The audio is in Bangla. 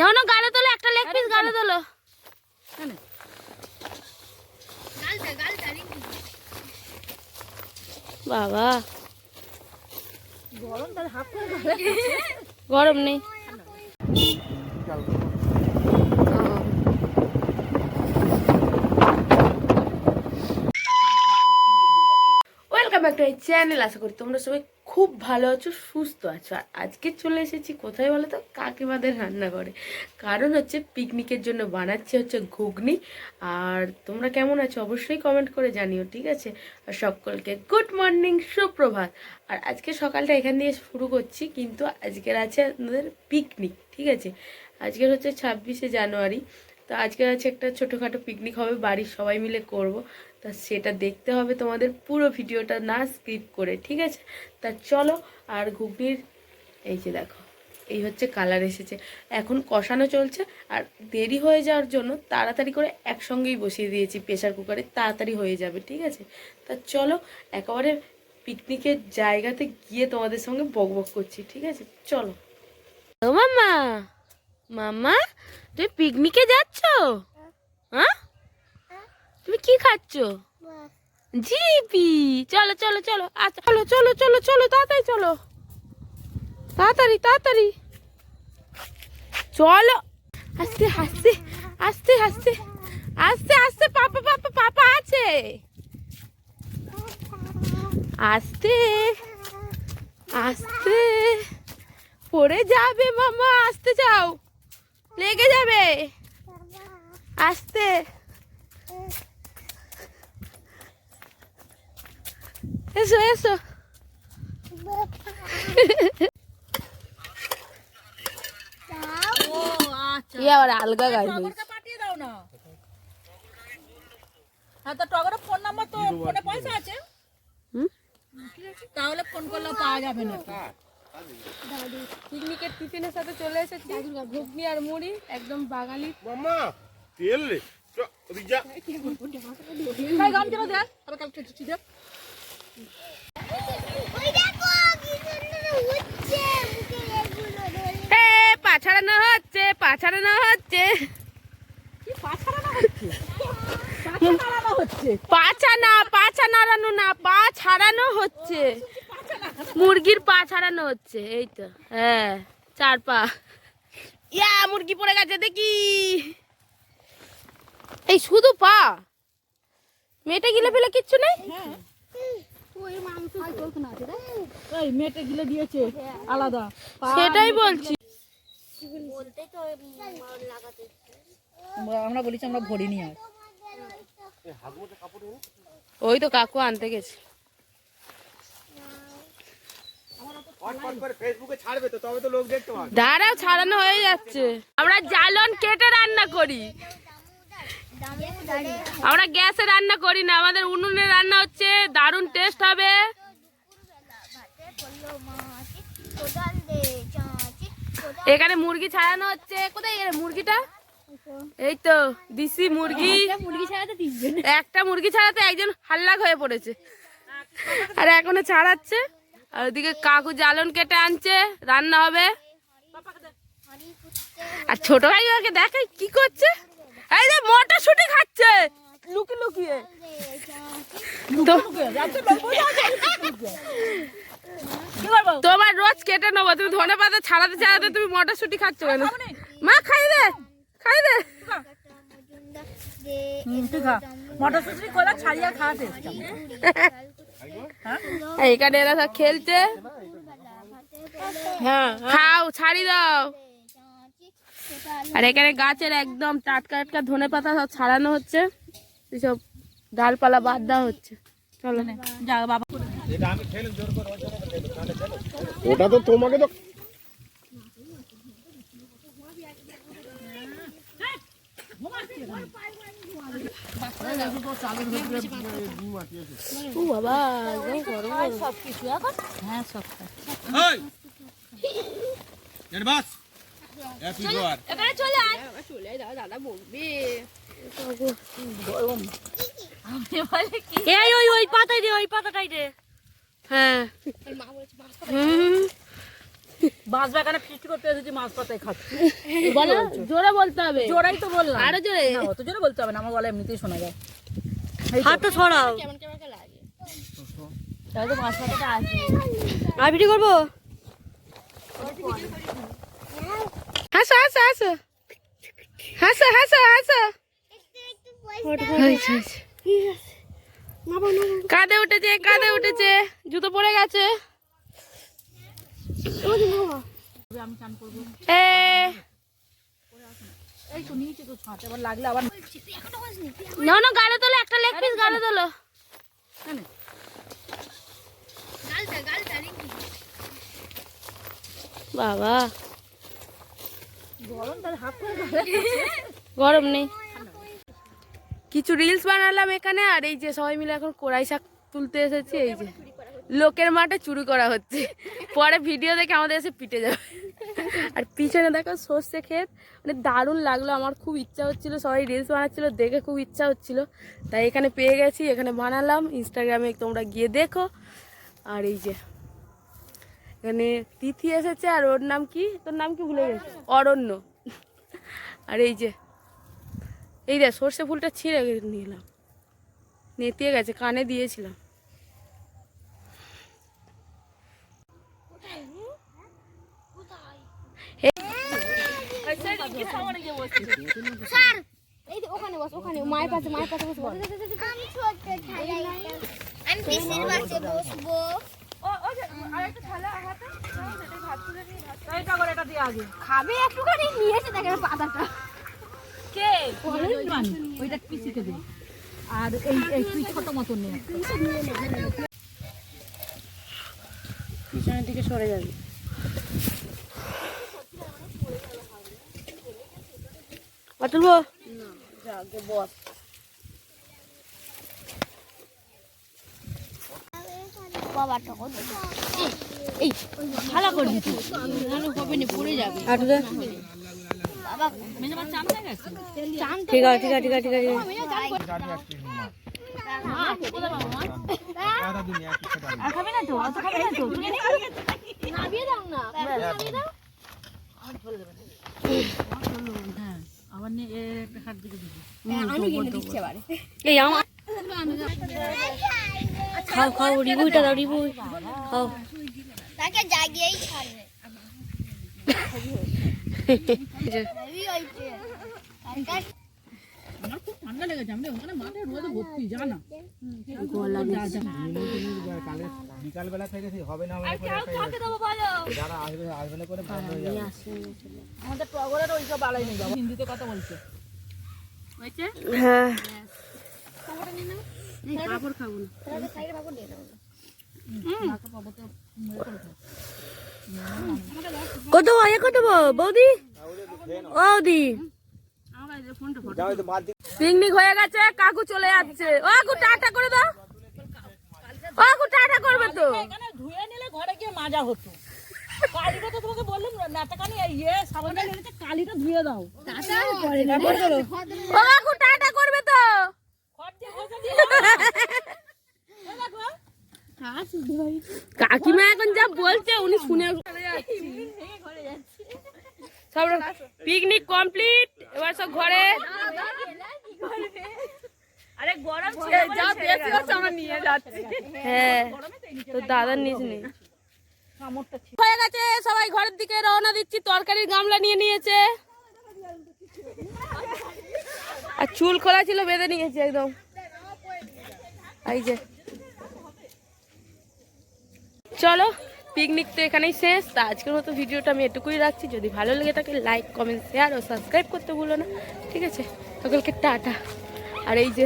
না না গালে তোলো একটা লেগ পিস গালে তোলো। বাবা। গরম তার হাফ করে গরম নেই। ওয়েলকাম ব্যাক টু এই চ্যানেল আশা করি তোমরা সবাই খুব ভালো আছো, সুস্থ আছো। আর আজকে চলে এসেছি কোথায় বলো তো? কাকিমাদের রান্না করে কারণ হচ্ছে পিকনিকের জন্য বানাচ্ছি হচ্ছে ঘুগনি। আর তোমরা কেমন আছো অবশ্যই কমেন্ট করে জানিও, ঠিক আছে? আর সকলকে গুড মর্নিং সুপ্রভাত। আর আজকে সকালটা এখান দিয়ে শুরু করছি, কিন্তু আজকের আছে আমাদের পিকনিক ঠিক আছে? আজকের হচ্ছে ছাব্বিশে জানুয়ারি। তো আজকের আছে একটা ছোটোখাটো পিকনিক হবে, বাড়ির সবাই মিলে করব। তা সেটা দেখতে হবে তোমাদের পুরো ভিডিওটা, না স্কিপ করে, ঠিক আছে? তা চলো, আর ঘুগনির, এই যে দেখো, এই হচ্ছে কালার এসেছে। এখন কষানো চলছে, আর দেরি হয়ে যাওয়ার জন্য তাড়াতাড়ি করে একসঙ্গেই বসিয়ে দিয়েছি প্রেশার কুকারে তাড়াতাড়ি হয়ে যাবে, ঠিক আছে? তা চলো, একেবারে পিকনিকের জায়গাতে গিয়ে তোমাদের সঙ্গে বক বক করছি, ঠিক আছে? চলো। মামা মামা তুমি পিকনিকে যাচ্ছ? হ্যাঁ? তুমি কি খাচ্ছ? জিপি চলো চলো চলো আচ্ছা চলো চলো চলো চলো, তাড়াতাড়ি চলো। তাড়াতাড়ি তাড়াতাড়ি। চলো। আস্তে আস্তে আস্তে আস্তে আস্তে আস্তে, পাপা পাপা পাপা আছে। আস্তে আস্তে। পড়ে যাবে, মামা, আসতে যাও। লেগে যাবে। আস্তে। এসো এসো ই আবার আলগা গাড়ি হয়েছে পাঠিয়ে দাও না হ্যাঁ তো টগরের ফোন নাম্বার তো ফোনে পয়সা আছে তাহলে ফোন করলে পাওয়া যাবে না পিকনিকের টিফিনের সাথে চলে এসেছি ঘুগনি আর মুড়ি একদম বাঙালি মামা তেল রে চ, ভাই গাম কেন আবার কাল ঠিক ঠিক এ পা ছাড়ানো হচ্ছে পা ছাড়ানো হচ্ছে। কি পাছাড়া না হচ্ছে? পাছাড়া পাছা না পাছা নাড়ানো না পা ছাড়ানো হচ্ছে। মুরগির পা ছাড়ানো হচ্ছে এই তো হ্যাঁ চার পা। ইয়া মুরগি পড়ে গেছে দেখি। এই শুধু পা? মেয়েটা গিলে ফেলে কিচ্ছু নেই? আলাদা। সেটাই বলছি। আমরা- বলেছি আমরা ভরিনি আর ওই তো কাকু আনতে গেছে। দাঁড়াও ছাড়ানো হয়ে যাচ্ছে। আমরা জ্বালন কেটে রান্না করি। আমরা গ্যাসে রান্না করি না আমাদের উনুনে রান্না হচ্ছে দারুণ টেস্ট হবে। এখানে মুরগি ছাড়ানো হচ্ছে। কোথায় মুরগিটা? এই তো দিশি মুরগি। মুরগি ছাড়াতে একটা মুরগি ছাড়াতে একজন হাল্লাক হয়ে পড়েছে। আর এখনও ছাড়াচ্ছে। আর ওদিকে কাকু জ্বালন কেটে আনছে রান্না হবে। আর ছোট ভাই ওকে দেখে কি করছে? এই যে মটরশুটি খাচ্ছে। লুকি লুকিয়ে। তোমার রোজ কেটে নেব তুমি ধনে পাতা ছাড়াতে ছাড়াতে তুমি মটরশুটি খাচ্ছ কেন? মা খাই দে খাই দে। মটরশুটি কলা ছাড়িয়ে টেস্ট এইখানে এরা সব খেলছে। হ্যাঁ খাও ছাড়ি দাও। আর এখানে গাছের একদম টাটকা টাটকা ধনে পাতা সব ছাড়ানো হচ্ছে। সব ডালপালা বাদ দেওয়া হচ্ছে। চলো। যা বাবা। ওটা তো তোমাকে তো ও বাবা একদম গরম গরম। সব কিছু এখন হ্যাঁ সব এখানে চলে আয়। চলে আয় দাদা দাদা বলবে। আমি বলে কি? এই ওই ওই পাতাই দে ওই পাতাটাই দে। হ্যাঁ। বাঁশ বাগানে ফিস্ট করতে এসেছি মাছ পাতায় খাচ্ছি। বলো জোরে বলতে হবে। জোরাই তো বললাম। আরও জোরে। না অত জোরে বলতে হবে না আমার গলা এমনিতেই শোনা যায়। হাতটা ছড়াও তাহলে তো মাছ পাতাটা আর ভিডিও করব? হাসো হাসো হাসো। হাসো হাসো হাসো। কাঁধে উঠেছে কাঁধে উঠেছে। জুতো পড়ে গেছে। না গালে তোলো একটা লেগ পিস গালে তোলো। বাবা। গরম তার হাত করে গরম নেই। কিছু রিলস বানালাম এখানে আর এই যে সবাই মিলে এখন কোরাই শাক তুলতে এসেছি এই যে লোকের মাঠে চুরি করা হচ্ছে। পরে ভিডিও দেখে আমাদের এসে পিটে যাবে। আর পিছনে দেখো সর্ষে ক্ষেত মানে দারুণ লাগল আমার খুব ইচ্ছা হচ্ছিল সবাই রিলস বানাচ্ছিল দেখে খুব ইচ্ছা হচ্ছিল। তাই এখানে পেয়ে গেছি এখানে বানালাম ইনস্টাগ্রামে তোমরা গিয়ে দেখো। আর এই যে এখানে তিথি এসেছে আর ওর নাম কি? তোর নাম কি ভুলে গেছি? অরণ্য। আর এই যে, এই দেখ, সর্ষে ফুলটা ছিঁড়ে নিলাম। নেতিয়ে গেছে, কানে দিয়েছিলাম। আমি বসবো। খাবে একটুখানি নিয়েছে দেখেন পাতাটা। কে? ওইটা পিসিকে দে। আর এই এই তুই ছোট মতন নে। পিছনের দিকে সরে যাবে। তুলবো বাবাটা কত ভালো করবি তুই হবে না পড়ে যাবে বাবা ঠিক আছে ঠিক আছে ঠিক আছে ঠিক আছে এই আমার খাও খাও রিবুইটা দাও রিবুই খাও। তাকে জাগিয়েই খুব বিকালবেলা থেকে হবে না। যারা আসবে আসবে না করে বন্ধ হয়ে যাবে আমাদের টগরের ওই সব আলাই নেই হিন্দিতে কথা বলছে হ্যাঁ কত এ কত বৌদি? বাদ। পিকনিক হয়ে গেছে, কাকু চলে যাচ্ছে। ও, কাকু, টাটা করে দাও। ও, কাকু, টাটা করবে তো। ধুয়ে নিলে ঘরে গিয়ে মাজা হতো কালিটা তো তোমাকে বললাম নাটাকানি ইয়ে সাবানটা নিয়ে কালিটা ধুয়ে দাও টাটা ও, কাকু, টাটা করবে তো খড় দিয়ে ঘষে দিয়ে এই দেখো কাকিমা এখন যা বলছে উনি শুনে সব পিকনিক কমপ্লিট এবার সব ঘরে। আরে গরম যা বেশি আমরা নিয়ে যাচ্ছি। হ্যাঁ তো দাদার নিচ নেই। হয়ে গেছে সবাই ঘরের দিকে রওনা দিচ্ছি তরকারির গামলা নিয়ে নিয়েছে। আর চুল খোলা ছিল বেঁধে নিয়েছে একদম। এই যে। চলো পিকনিক তো এখানেই শেষ। তা আজকের মতো ভিডিওটা আমি এটুকুই রাখছি। যদি ভালো লেগে থাকে লাইক কমেন্ট শেয়ার ও সাবস্ক্রাইব করতে ভুলো না। ঠিক আছে? সকলকে টাটা। আর এই যে